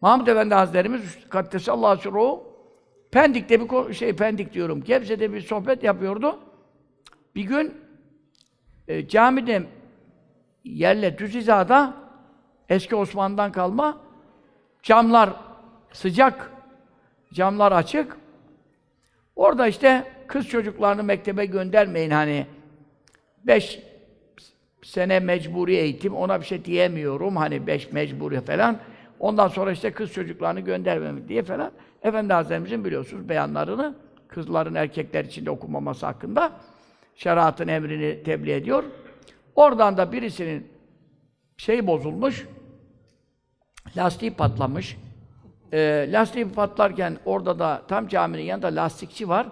Mahmud Efendi Hazretlerimiz Kaddesallahu sirruhu Pendik'te bir şey Pendik diyorum. Gebze'de bir sohbet yapıyordu. Bir gün e, camide yerle düz hizada eski Osmanlı'dan kalma camlar sıcak, camlar açık. Orada işte kız çocuklarını mektebe göndermeyin hani. Beş sene mecburi eğitim, ona bir şey diyemiyorum. Hani beş mecburi falan. Ondan sonra işte kız çocuklarını göndermemek diye falan. Efendi Hazretlerimizin biliyorsunuz beyanlarını kızların erkekler içinde okumaması hakkında şeriatın emrini tebliğ ediyor. Oradan da birisinin şey bozulmuş, lastiği patlamış. Ee, lastiği patlarken orada da tam caminin yanında lastikçi var.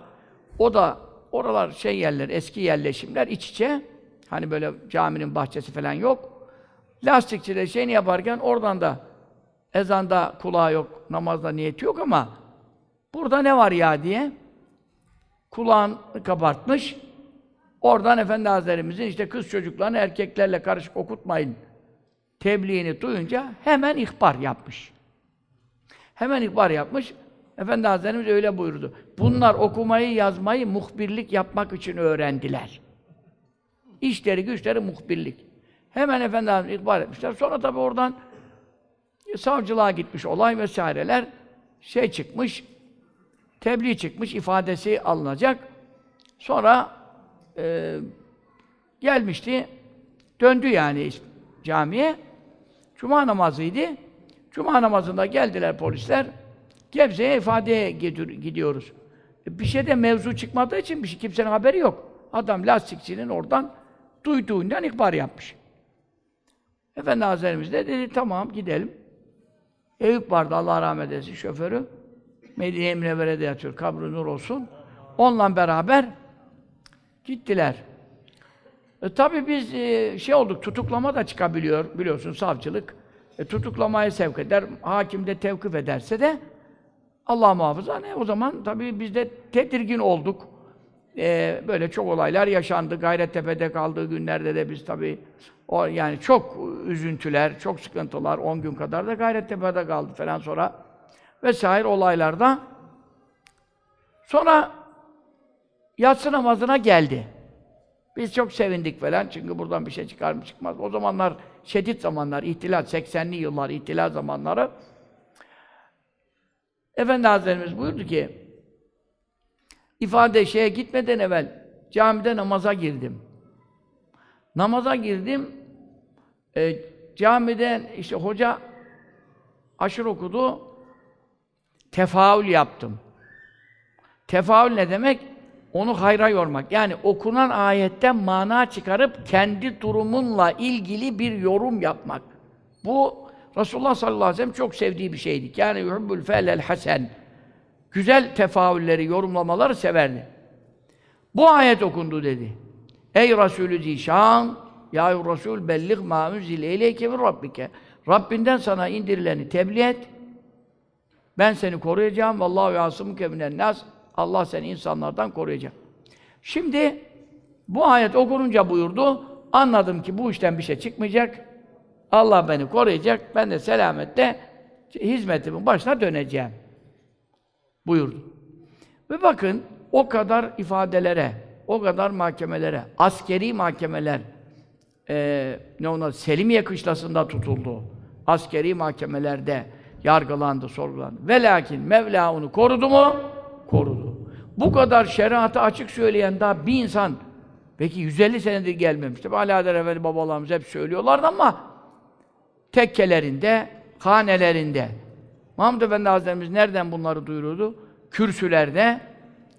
O da oralar şey yerler, eski yerleşimler iç içe. Hani böyle caminin bahçesi falan yok. Lastikçi de şeyini yaparken oradan da ezanda kulağı yok, namazda niyeti yok ama burada ne var ya diye kulağını kabartmış. Oradan Efendi Hazretlerimizin işte kız çocuklarını erkeklerle karışık okutmayın tebliğini duyunca hemen ihbar yapmış. Hemen ihbar yapmış. Efendi Hazretlerimiz öyle buyurdu. Bunlar okumayı, yazmayı muhbirlik yapmak için öğrendiler. İşleri, güçleri muhbirlik. Hemen Efendi Hazretleri ihbar etmişler. Sonra tabii oradan savcılığa gitmiş olay vesaireler şey çıkmış, tebliğ çıkmış, ifadesi alınacak. Sonra e, gelmişti, döndü yani camiye. Cuma namazıydı. Cuma namazında geldiler polisler. Gebze'ye ifadeye gidiyor- gidiyoruz. E, bir şeyde mevzu çıkmadığı için bir şey, kimsenin haberi yok. Adam lastikçinin oradan duyduğundan ihbar yapmış. Efendi Hazretlerimiz de dedi tamam gidelim. Eyüp vardı Allah rahmet eylesin şoförü. Medine-i Münevvere'de yatıyor. Kabri nur olsun. Onunla beraber gittiler. E, tabii biz e, şey olduk, tutuklama da çıkabiliyor biliyorsun savcılık. E, tutuklamaya sevk eder, hakim de tevkif ederse de Allah muhafaza ne o zaman tabii biz de tedirgin olduk. E, böyle çok olaylar yaşandı. Gayrettepe'de kaldığı günlerde de biz tabii o yani çok üzüntüler, çok sıkıntılar, 10 gün kadar da Gayrettepe'de kaldı falan sonra vesaire olaylarda. Sonra yatsı namazına geldi. Biz çok sevindik falan çünkü buradan bir şey çıkar mı çıkmaz. O zamanlar şiddet zamanlar, ihtilal, 80'li yıllar ihtilal zamanları. Efendi Hazretlerimiz buyurdu ki, ifade şeye gitmeden evvel camide namaza girdim. Namaza girdim, e, camiden işte hoca aşır okudu, tefaül yaptım. Tefaül ne demek? Onu hayra yormak. Yani okunan ayetten mana çıkarıp kendi durumunla ilgili bir yorum yapmak. Bu Resulullah sallallahu aleyhi ve sellem çok sevdiği bir şeydi. Yani yuhibbul fe'lel hasen. Güzel tefaülleri, yorumlamaları severdi. Bu ayet okundu dedi. Ey Resulü Zişan, Ya Resul bellig ma unzile ileyke min rabbike. Rabbinden sana indirileni tebliğ et. Ben seni koruyacağım. Vallahu yasumuke minen nas. Allah seni insanlardan koruyacak. Şimdi bu ayet okununca buyurdu. Anladım ki bu işten bir şey çıkmayacak. Allah beni koruyacak. Ben de selamette hizmetimin başına döneceğim. Buyurdu. Ve bakın o kadar ifadelere, o kadar mahkemelere, askeri mahkemeler, eee ne onlar, Selimiye kışlasında tutuldu. Askeri mahkemelerde yargılandı, sorgulandı. Ve lakin Mevla onu korudu mu? Korudu. Bu kadar şeriatı açık söyleyen daha bir insan, belki 150 senedir gelmemişti. Alaeddin Efendi babalarımız hep söylüyorlardı ama tekkelerinde, hanelerinde. Mahmud Efendi Hazretlerimiz nereden bunları duyururdu? Kürsülerde,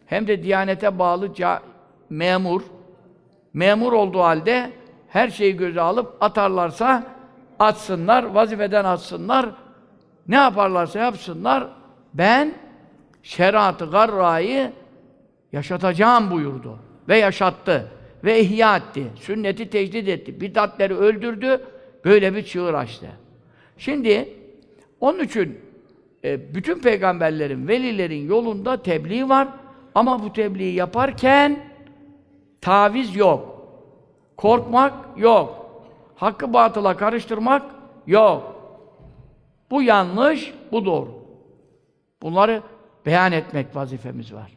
hem de Diyanete bağlı memur, memur olduğu halde her şeyi göze alıp atarlarsa atsınlar, vazifeden atsınlar, ne yaparlarsa yapsınlar, ben şeriatı garrayı yaşatacağım buyurdu. Ve yaşattı. Ve ihya etti. Sünneti tecdid etti. Bidatleri öldürdü. Böyle bir çığır açtı. Şimdi onun için e, bütün peygamberlerin, velilerin yolunda tebliğ var. Ama bu tebliği yaparken taviz yok. Korkmak yok. Hakkı batıla karıştırmak yok. Bu yanlış. Bu doğru. Bunları beyan etmek vazifemiz var.